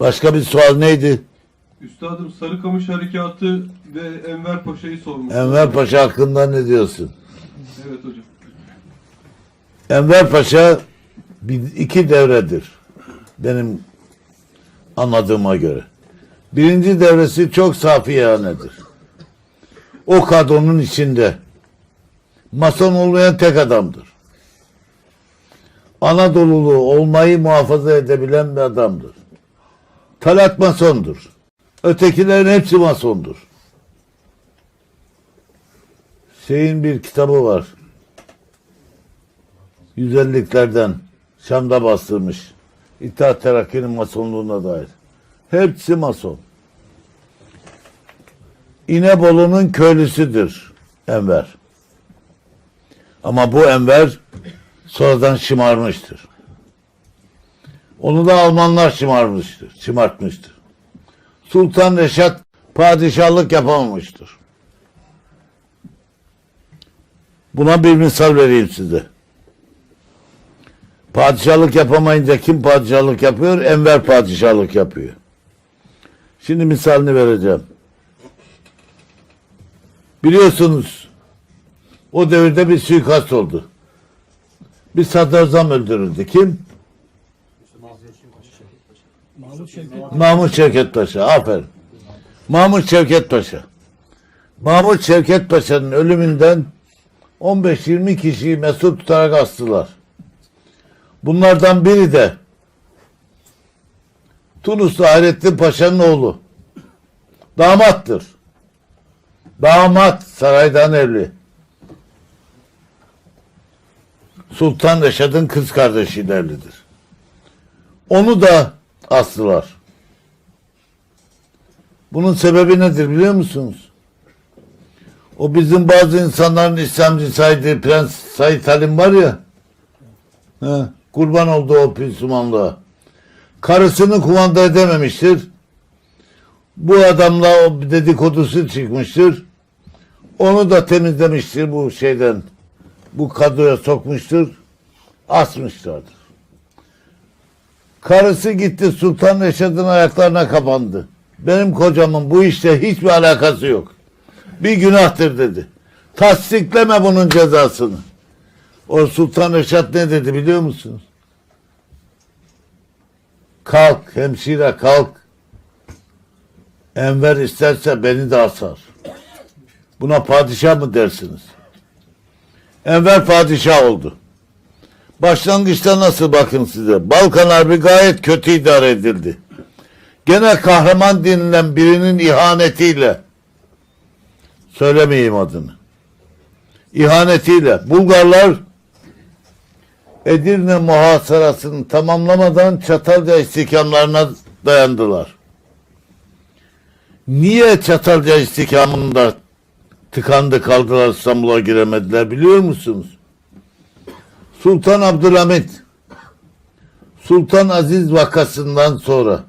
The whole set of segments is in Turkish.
Başka bir sual neydi? Üstadım Sarıkamış Harekatı ve Enver Paşa'yı sormuş. Enver Paşa hakkında ne diyorsun? Evet hocam. Enver Paşa bir, iki devredir. Benim anladığıma göre. Birinci devresi çok safiyanedir. O kadronun içinde mason olmayan tek adamdır. Anadolulu olmayı muhafaza edebilen bir adamdır. Talat masondur. Ötekilerin hepsi masondur. Şeyin bir kitabı var. 150'liklerden Şam'da bastırmış. İttihat Terakki'nin masonluğuna dair. Hepsi mason. İnebolu'nun köylüsüdür Enver. Ama bu Enver sonradan şımarmıştır. Onu da Almanlar şımarmıştır, şımartmıştır. Sultan Reşat padişahlık yapamamıştır. Buna bir misal vereyim size. Padişahlık yapamayınca kim padişahlık yapıyor? Enver padişahlık yapıyor. Şimdi misalini vereceğim. Biliyorsunuz o devirde bir suikast oldu. Bir sadrazam öldürüldü. Kim? Mahmut Şevket Paşa. Aferin. Mahmut Şevket Paşa. Mahmut Şevket Paşa'nın ölümünden 15-20 kişiyi mesut tutarak astılar. Bunlardan biri de Tunuslu Hayrettin Paşa'nın oğlu. Damattır. Damat saraydan evli. Sultan Reşad'ın kız kardeşiyle evlidir. Onu da astılar. Bunun sebebi nedir biliyor musunuz? O bizim bazı insanların İslamcı saydığı Prens Said Halim var ya. He, kurban oldu o Müslümanlığa. Karısını kumanda edememiştir. Bu adamla o dedikodusu çıkmıştır. Onu da temizlemiştir bu şeyden. Bu kadroya sokmuştur. Asmışlardır. Karısı gitti Sultan Reşad'ın ayaklarına kapandı. Benim kocamın bu işte hiçbir alakası yok. Bir günahtır dedi. Tasdikleme bunun cezasını. O Sultan Reşat ne dedi biliyor musunuz? Kalk hemşire kalk. Enver isterse beni de asar. Buna padişah mı dersiniz? Enver padişah oldu. Başlangıçta nasıl bakın size? Balkan Harbi gayet kötü idare edildi. Gene kahraman denilen birinin ihanetiyle söylemeyeyim adını. İhanetiyle Bulgarlar Edirne muhasarasını tamamlamadan Çatalca istikamlarına dayandılar. Niye Çatalca istikamında tıkandı kaldılar İstanbul'a giremediler biliyor musunuz? Sultan Abdülhamit Sultan Aziz vakasından sonra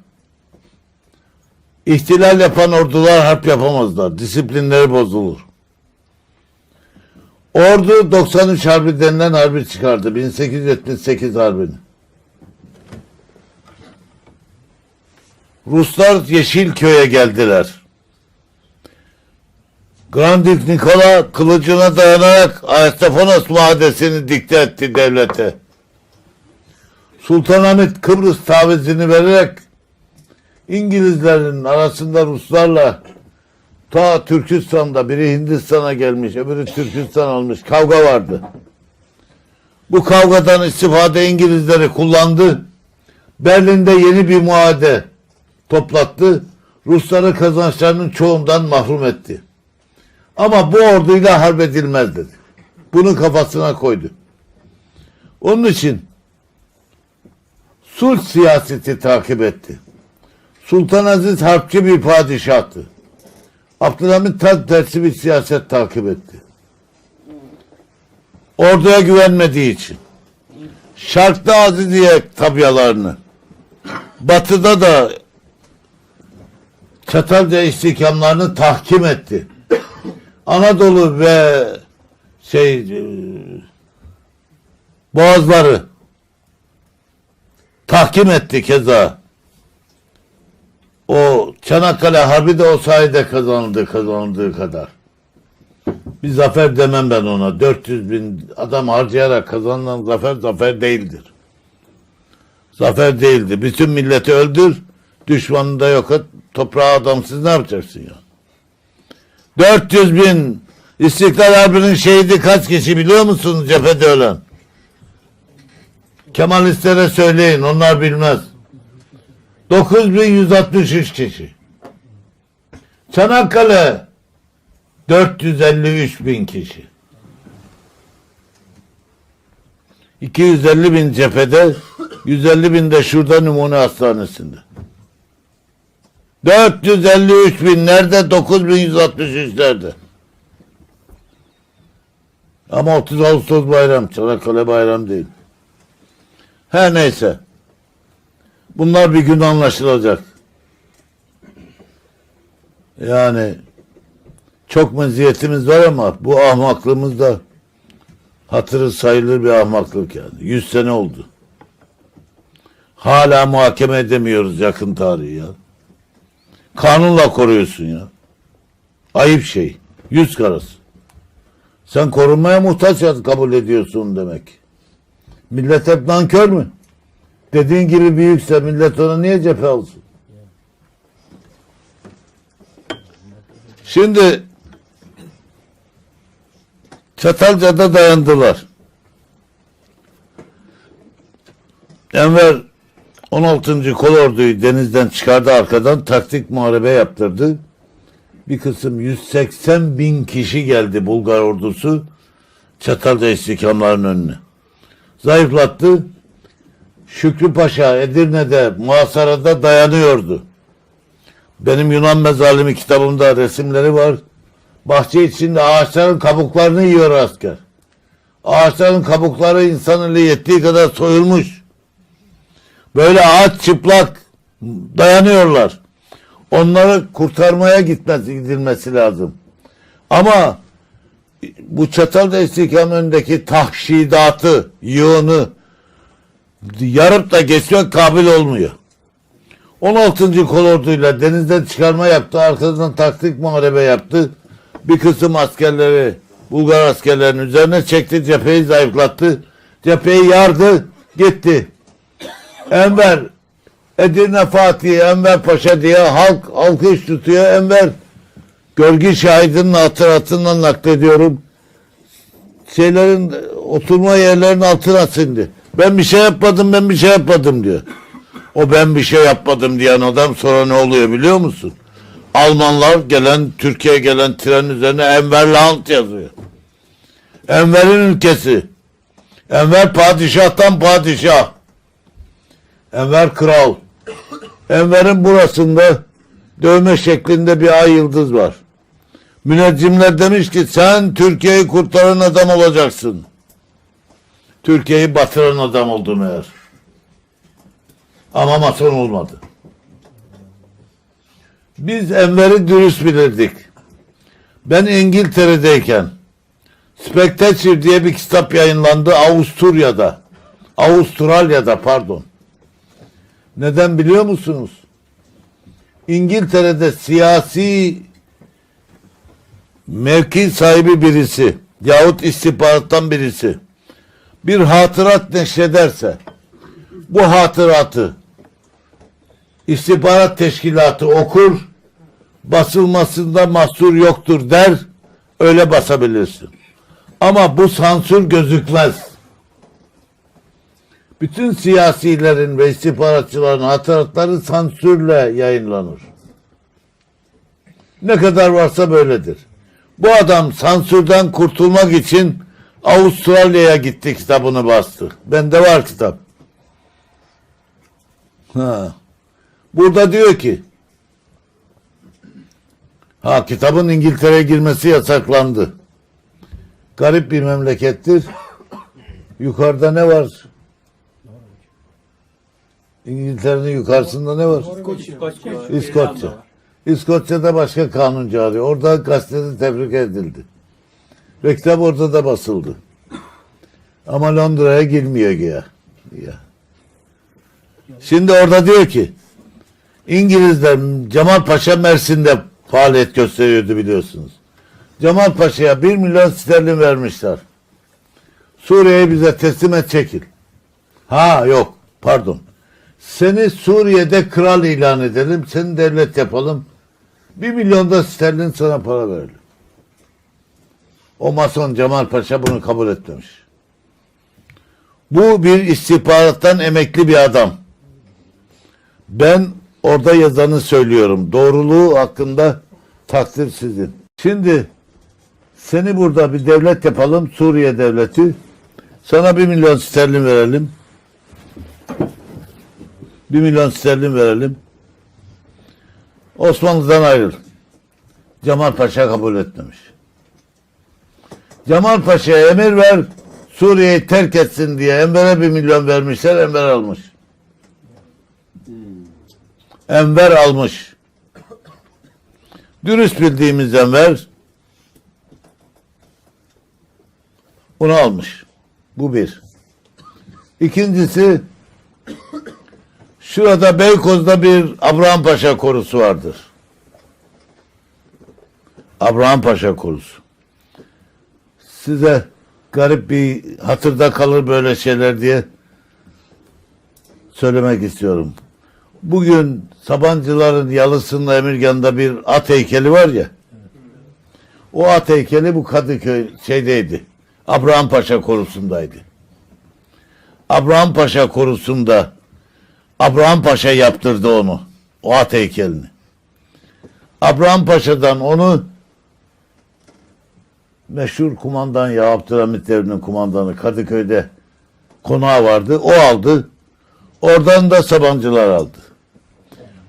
ihtilal yapan ordular harp yapamazlar. Disiplinleri bozulur. Ordu 93 Harbi denilen harbi çıkardı. 1878 Harbi'ni. Ruslar Yeşilköy'e geldiler. Grandik Nikola kılıcına dayanarak Ayasofya Mahadesini dikte etti devlete. Sultanahmet Kıbrıs tavizini vererek İngilizlerin arasında Ruslarla ta Türkistan'da biri Hindistan'a gelmiş, öbürü Türkistan almış. Kavga vardı. Bu kavgadan istifade İngilizleri kullandı. Berlin'de yeni bir muade toplattı. Rusları kazançlarının çoğundan mahrum etti. Ama bu orduyla harp edilmez dedi. Bunu kafasına koydu. Onun için sulh siyaseti takip etti. Sultan Aziz harpçı bir padişahtı. Abdülhamit tam tersi bir siyaset takip etti. Orduya güvenmediği için. Şarkta Aziziye tabialarını, batıda da Çatalca istikamlarını tahkim etti. Anadolu ve şey e, boğazları tahkim etti keza. Çanakkale Harbi de o sayede kazanıldı kazanıldığı kadar. Bir zafer demem ben ona. 400 bin adam harcayarak kazanılan zafer zafer değildir. Zafer değildi. Bütün milleti öldür, düşmanını da yok et, toprağa adamsız ne yapacaksın ya? 400 bin İstiklal Harbi'nin şehidi kaç kişi biliyor musunuz cephede ölen? Kemalistlere söyleyin, onlar bilmez. 9163 kişi. Çanakkale 453 bin kişi. 250 bin cephede, 150 bin de şurada numune hastanesinde. 453 bin nerede? 9163 nerede? Ama 30 Ağustos bayram, Çanakkale bayram değil. Her neyse. Bunlar bir gün anlaşılacak. Yani çok meziyetimiz var ama bu ahmaklığımız da hatırı sayılır bir ahmaklık yani. Yüz sene oldu. Hala muhakeme edemiyoruz yakın tarihi ya. Kanunla koruyorsun ya. Ayıp şey. Yüz karası. Sen korunmaya muhtaç kabul ediyorsun demek. Millet hep nankör mü? Dediğin gibi büyükse millet ona niye cephe alsın? Şimdi Çatalca'da dayandılar. Enver 16. kolorduyu denizden çıkardı arkadan taktik muharebe yaptırdı. Bir kısım 180 bin kişi geldi Bulgar ordusu Çatalca istikamlarının önüne. Zayıflattı. Şükrü Paşa Edirne'de muhasarada dayanıyordu. Benim Yunan mezalimi kitabımda resimleri var. Bahçe içinde ağaçların kabuklarını yiyor asker. Ağaçların kabukları insan yettiği kadar soyulmuş. Böyle ağaç çıplak dayanıyorlar. Onları kurtarmaya gitmesi, gidilmesi lazım. Ama bu Çatalca istihkam önündeki tahşidatı, yığını yarıp da geçmek kabil olmuyor. 16. kolorduyla denizden çıkarma yaptı. Arkasından taktik muharebe yaptı. Bir kısım askerleri Bulgar askerlerinin üzerine çekti. Cepheyi zayıflattı. Cepheyi yardı. Gitti. Enver Edirne Fatih Enver Paşa diye halk alkış tutuyor. Enver Gölge şahidinin hatıratından naklediyorum. Şeylerin oturma yerlerinin altına sindi. Ben bir şey yapmadım, ben bir şey yapmadım diyor. O ben bir şey yapmadım diyen adam sonra ne oluyor biliyor musun? Almanlar gelen, Türkiye'ye gelen tren üzerine Enver Land yazıyor. Enver'in ülkesi. Enver padişahtan padişah. Enver kral. Enver'in burasında dövme şeklinde bir ay yıldız var. Müneccimler demiş ki sen Türkiye'yi kurtaran adam olacaksın. Türkiye'yi batıran adam oldu meğer. Ama mason olmadı. Biz Enver'i dürüst bilirdik. Ben İngiltere'deyken Spectator diye bir kitap yayınlandı Avusturya'da. Avustralya'da pardon. Neden biliyor musunuz? İngiltere'de siyasi mevki sahibi birisi yahut istihbarattan birisi bir hatırat neşrederse bu hatıratı istihbarat teşkilatı okur basılmasında mahsur yoktur der öyle basabilirsin. Ama bu sansür gözükmez. Bütün siyasilerin ve istihbaratçıların hatıratları sansürle yayınlanır. Ne kadar varsa böyledir. Bu adam sansürden kurtulmak için Avustralya'ya gitti kitabını bastı. Bende var kitap. Ha. Burada diyor ki ha kitabın İngiltere'ye girmesi yasaklandı. Garip bir memlekettir. Yukarıda ne var? İngiltere'nin yukarısında ne var? İskoçya. İskoçya'da başka kanun cari. Orada gazetede tebrik edildi. Ve kitap orada da basıldı. Ama Londra'ya girmiyor ya. ya. Şimdi orada diyor ki İngilizler Cemal Paşa Mersin'de faaliyet gösteriyordu biliyorsunuz. Cemal Paşa'ya 1 milyon sterlin vermişler. Suriye'yi bize teslim et çekil. Ha yok pardon. Seni Suriye'de kral ilan edelim. Seni devlet yapalım. 1 milyon da sterlin sana para verelim. O mason Cemal Paşa bunu kabul etmemiş. Bu bir istihbarattan emekli bir adam. Ben orada yazanı söylüyorum. Doğruluğu hakkında takdir sizin. Şimdi seni burada bir devlet yapalım. Suriye devleti. Sana bir milyon sterlin verelim. Bir milyon sterlin verelim. Osmanlı'dan ayrıl. Cemal Paşa kabul etmemiş. Cemal Paşa'ya emir ver. Suriye'yi terk etsin diye Enver'e bir milyon vermişler. Enver almış. Enver almış. Dürüst bildiğimiz Enver bunu almış. Bu bir. İkincisi şurada Beykoz'da bir Abraham Paşa korusu vardır. Abraham Paşa korusu. Size garip bir hatırda kalır böyle şeyler diye söylemek istiyorum. Bugün Sabancıların Yalısı'nda Emirgan'da bir at heykeli var ya. O at heykeli bu Kadıköy şeydeydi. Abraham Paşa korusundaydı. Abraham Paşa korusunda Abraham Paşa yaptırdı onu. O at heykelini. Abraham Paşa'dan onu meşhur kumandan ya Abdülhamit Devri'nin kumandanı Kadıköy'de konağı vardı. O aldı. Oradan da Sabancılar aldı.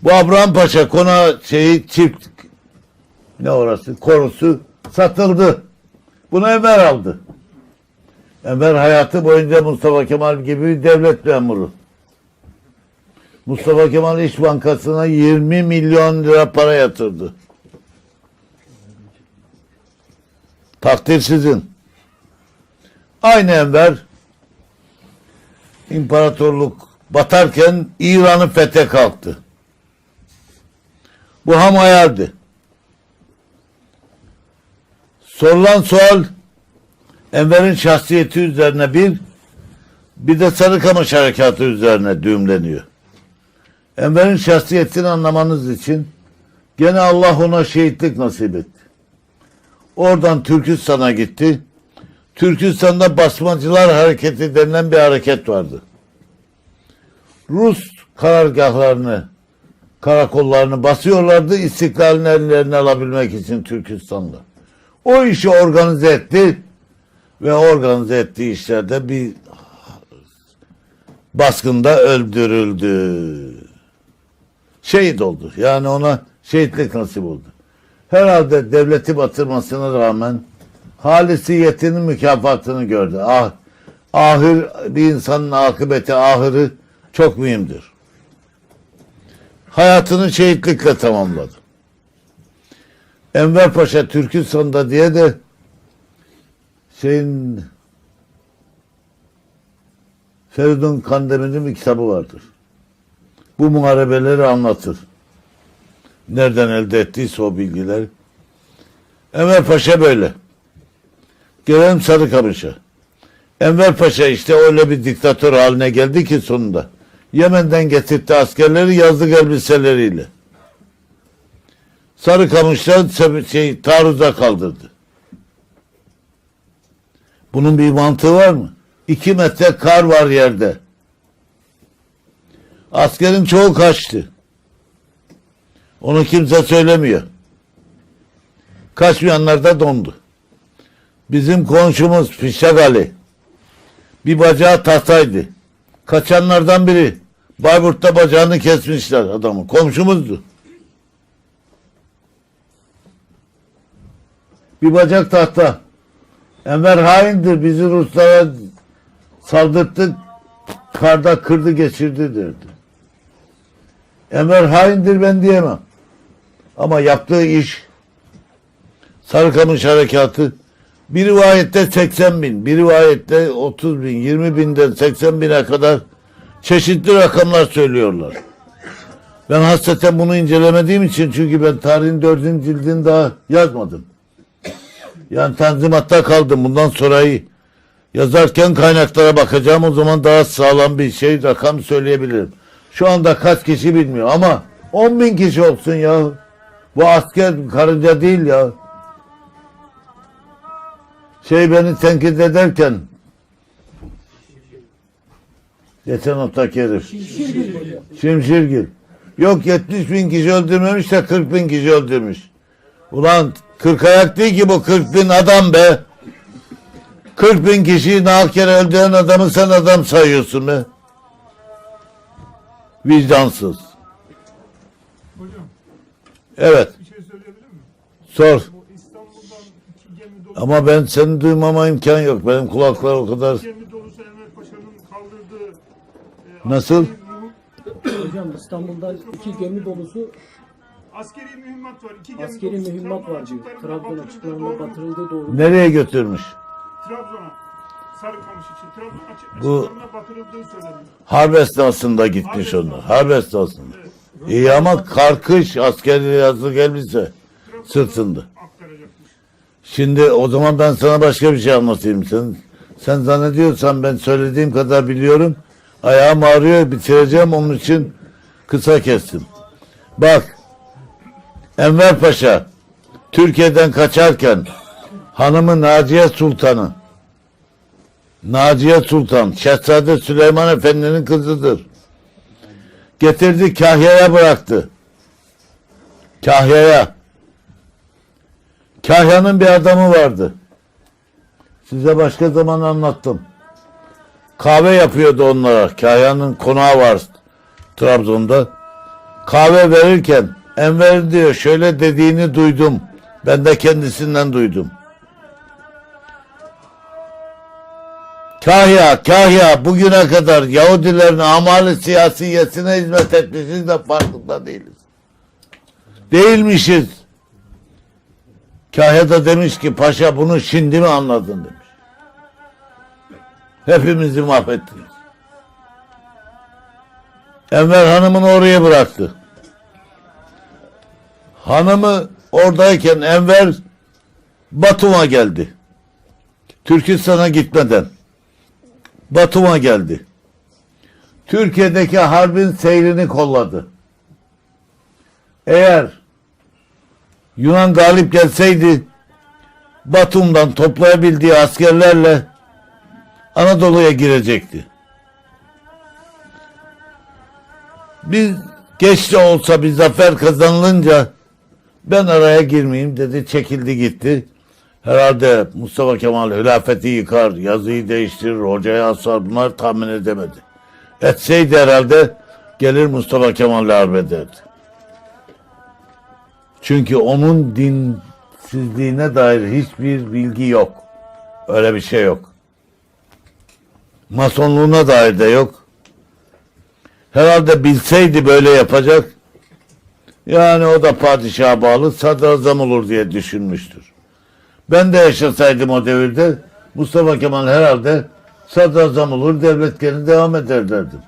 Bu Abraham Paşa konağı şeyi çift ne orası korusu satıldı. Bunu Enver aldı. Enver hayatı boyunca Mustafa Kemal gibi bir devlet memuru. Mustafa Kemal İş Bankası'na 20 milyon lira para yatırdı. Takdir sizin. Aynı Enver imparatorluk batarken İran'ı fethe kalktı. Bu ham hayaldi. Sorulan sual Enver'in şahsiyeti üzerine bir bir de Sarıkamış harekatı üzerine düğümleniyor. Enver'in şahsiyetini anlamanız için gene Allah ona şehitlik nasip etti. Oradan Türkistan'a gitti. Türkistan'da basmacılar hareketi denilen bir hareket vardı. Rus karargahlarını, karakollarını basıyorlardı istiklalini ellerine alabilmek için Türkistan'da. O işi organize etti ve organize ettiği işlerde bir baskında öldürüldü. Şehit oldu. Yani ona şehitlik nasip oldu. Herhalde devleti batırmasına rağmen halisiyetinin mükafatını gördü. Ah, ahir bir insanın akıbeti ahırı çok mühimdir. Hayatını şehitlikle tamamladı. Enver Paşa Türkistan'da diye de şeyin Feridun Kandemi'nin bir kitabı vardır. Bu muharebeleri anlatır. Nereden elde ettiyse o bilgiler. Enver Paşa böyle. Gelelim Sarıkamış'a. Enver Paşa işte öyle bir diktatör haline geldi ki sonunda. Yemen'den getirdi askerleri yazlık elbiseleriyle. Sarıkamış'tan şey, taarruza kaldırdı. Bunun bir mantığı var mı? İki metre kar var yerde. Askerin çoğu kaçtı. Onu kimse söylemiyor. Kaçmayanlar da dondu. Bizim komşumuz Fişek Ali. Bir bacağı tahtaydı. Kaçanlardan biri. Bayburt'ta bacağını kesmişler adamı. Komşumuzdu. Bir bacak tahta. Enver haindir. Bizi Ruslara saldırttı. Karda kırdı geçirdi derdi. Enver haindir ben diyemem. Ama yaptığı iş Sarıkamış harekatı bir rivayette 80 bin, bir rivayette 30 bin, 20 binden 80 bine kadar çeşitli rakamlar söylüyorlar. Ben hasreten bunu incelemediğim için çünkü ben tarihin dördüncü cildini daha yazmadım. Yani tanzimatta kaldım. Bundan sonrayı yazarken kaynaklara bakacağım. O zaman daha sağlam bir şey rakam söyleyebilirim. Şu anda kaç kişi bilmiyor ama 10 bin kişi olsun ya. Bu asker karınca değil ya. Şey beni tenkit ederken geçen haftaki herif. Şimşirgil. Yok 70 bin kişi öldürmemiş de 40 bin kişi öldürmüş. Ulan 40 ayak değil ki bu 40 bin adam be. 40 bin kişiyi nakere öldüren adamı sen adam sayıyorsun be. Vicdansız. Hocam Evet bir şey söyleyebilir miyim? sor. Bu İstanbul'dan iki gemi dolusu, Ama ben seni duymama imkan yok. Benim kulaklar o kadar... gemi dolusu Enver Paşa'nın kaldırdığı e, Nasıl? mühim- Hocam İstanbul'dan iki gemi dolusu Askeri mühimmat var. İki gemi askeri dolusu mühimmat var diyor. Trabzon mu? batırıldığı doğru. Nereye götürmüş? Trabzon'a. Sarıkamış için. Trabzon açık, Bu- batırıldığı söyleniyor. Harp esnasında gitmiş onlar. Harp esnasında. İyi ama karkış askeri yazı gelmişse sırtında. Aktaracakmış. Şimdi o zaman ben sana başka bir şey anlatayım. Sen, sen zannediyorsan ben söylediğim kadar biliyorum. Ayağım ağrıyor bitireceğim onun için kısa kestim. Bak Enver Paşa Türkiye'den kaçarken hanımı Naciye Sultan'ı Naciye Sultan Şehzade Süleyman Efendi'nin kızıdır. Getirdi Kahya'ya bıraktı. Kahya'ya. Kahya'nın bir adamı vardı. Size başka zaman anlattım. Kahve yapıyordu onlara. Kahya'nın konağı var Trabzon'da. Kahve verirken Enver diyor şöyle dediğini duydum. Ben de kendisinden duydum. Kahya, Kahya bugüne kadar Yahudilerin amali siyasiyesine hizmet etmişiz de farkında değiliz. Değilmişiz. Kahya da demiş ki paşa bunu şimdi mi anladın demiş. Hepimizi mahvettiniz. Enver hanımını oraya bıraktı. Hanımı oradayken Enver Batum'a geldi. Türkistan'a gitmeden. Batum'a geldi. Türkiye'deki harbin seyrini kolladı. Eğer Yunan galip gelseydi Batum'dan toplayabildiği askerlerle Anadolu'ya girecekti. Biz geç de olsa bir zafer kazanılınca ben araya girmeyeyim dedi çekildi gitti. Herhalde Mustafa Kemal hilafeti yıkar, yazıyı değiştirir, hocaya asar bunlar tahmin edemedi. Etseydi herhalde gelir Mustafa Kemal'le harbederdi. Çünkü onun dinsizliğine dair hiçbir bilgi yok. Öyle bir şey yok. Masonluğuna dair de yok. Herhalde bilseydi böyle yapacak. Yani o da padişaha bağlı sadrazam olur diye düşünmüştür. Ben de yaşasaydım o devirde Mustafa Kemal herhalde sadrazam olur devlet devam eder derdim.